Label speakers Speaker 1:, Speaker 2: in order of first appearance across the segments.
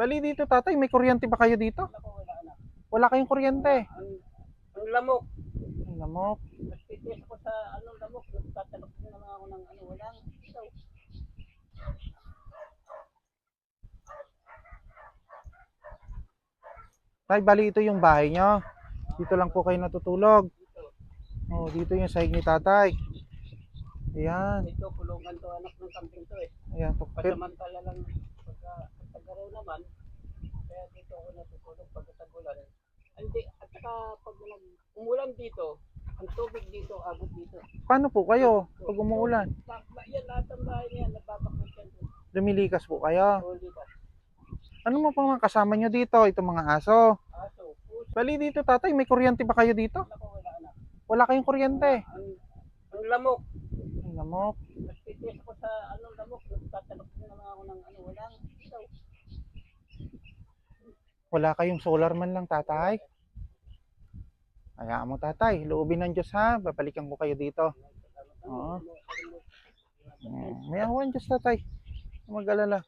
Speaker 1: Bali dito tatay, may kuryente ba kayo dito?
Speaker 2: Ako, wala na.
Speaker 1: Wala kayong kuryente.
Speaker 2: Ang, ang lamok.
Speaker 1: Ang lamok.
Speaker 2: Nagtitis ako sa anong lamok. Nagtatanok na lang ako ng ano. Walang isaw.
Speaker 1: Tay, bali ito yung bahay nyo. Dito lang po kayo natutulog. Oh, dito yung sahig ni tatay. Ayan.
Speaker 2: Ito, kulungan to. Anak ng kambing to eh.
Speaker 1: Ayan.
Speaker 2: Pasamantala lang. Kaya dito ako natutulog pagkatagulan. Hindi. At saka pag nag umulan dito. Ang tubig dito, abot dito.
Speaker 1: paano po kayo pag umuulan?
Speaker 2: Ba- Yan, lahat ng bahay niya, nagbabakot yan.
Speaker 1: Lumilikas po kayo.
Speaker 2: Huli ka.
Speaker 1: Ano mo pang mga kasama nyo dito? Itong mga aso.
Speaker 2: Aso, puso.
Speaker 1: Bali dito tatay, may kuryente ba kayo dito?
Speaker 2: Ako, wala na.
Speaker 1: Wala kayong kuryente.
Speaker 2: Ang, ang lamok.
Speaker 1: Ang lamok.
Speaker 2: Nagtitis ako sa anong lamok. Nagtatanok na lang ako ng ano. Walang.
Speaker 1: Wala kayong solar man lang tatay. Hayaan mo tatay, loobin ng Diyos ha. Babalikan ko kayo dito. Oo. Mm, May awan Diyos tatay. Mag-alala.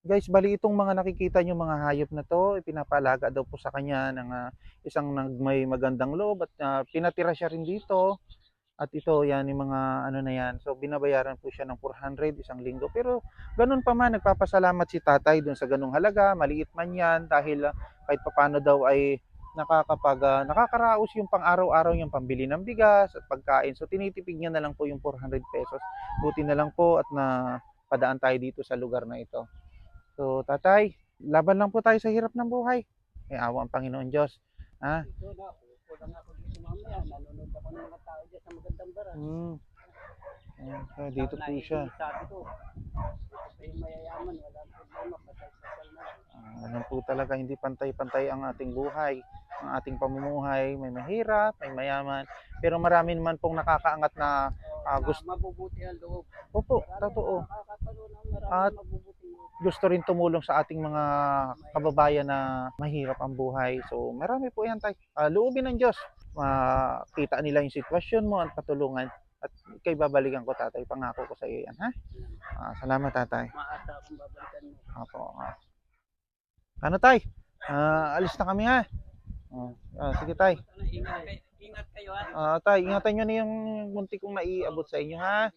Speaker 1: Guys, bali itong mga nakikita nyo mga hayop na to, ipinapalaga daw po sa kanya ng ah, isang nag may magandang loob at ah, pinatira siya rin dito. At ito, yan yung mga ano na yan. So, binabayaran po siya ng 400 isang linggo. Pero, ganun pa man, nagpapasalamat si tatay dun sa ganung halaga. Maliit man yan dahil ah, kahit papano daw ay nakakapag, ah, nakakaraos yung pang-araw-araw yung pambili ng bigas at pagkain. So, tinitipid niya na lang po yung 400 pesos. Buti na lang po at na padaan tayo dito sa lugar na ito. So, tatay, laban lang po tayo sa hirap ng buhay. May awa ang Panginoon Diyos. Ha?
Speaker 2: Ito na, kulang ako dito mamaya. Nanonood ako ng mga tao dyan sa magandang bara.
Speaker 1: Hmm. So, dito po siya.
Speaker 2: Sabi ko, yung mayayaman. Walang problema. Patay-patay na.
Speaker 1: Ah, ganun po talaga, hindi pantay-pantay ang ating buhay, ang ating pamumuhay. May mahirap, may mayaman. Pero marami naman pong nakakaangat na Ah,
Speaker 2: Na
Speaker 1: gusto-
Speaker 2: Mabubuti ang loob.
Speaker 1: Opo,
Speaker 2: Marami
Speaker 1: totoo. At-. Gusto rin tumulong sa ating mga kababayan na mahirap ang buhay. So, marami po yan tayo. Ah, loobin ng Diyos. Makita nila yung sitwasyon mo at patulungan. At kay babalikan ko tatay, pangako ko sa iyo yan, ha? Ah, salamat tatay.
Speaker 2: Maasa akong babalikan mo.
Speaker 1: Apo. ah. Ano tay? Ah, alis na kami ha. Ah, sige tay.
Speaker 2: Ingat, kayo- ha.
Speaker 1: Ah, tay, ingatan nyo na yung munti kong naiabot sa inyo ha.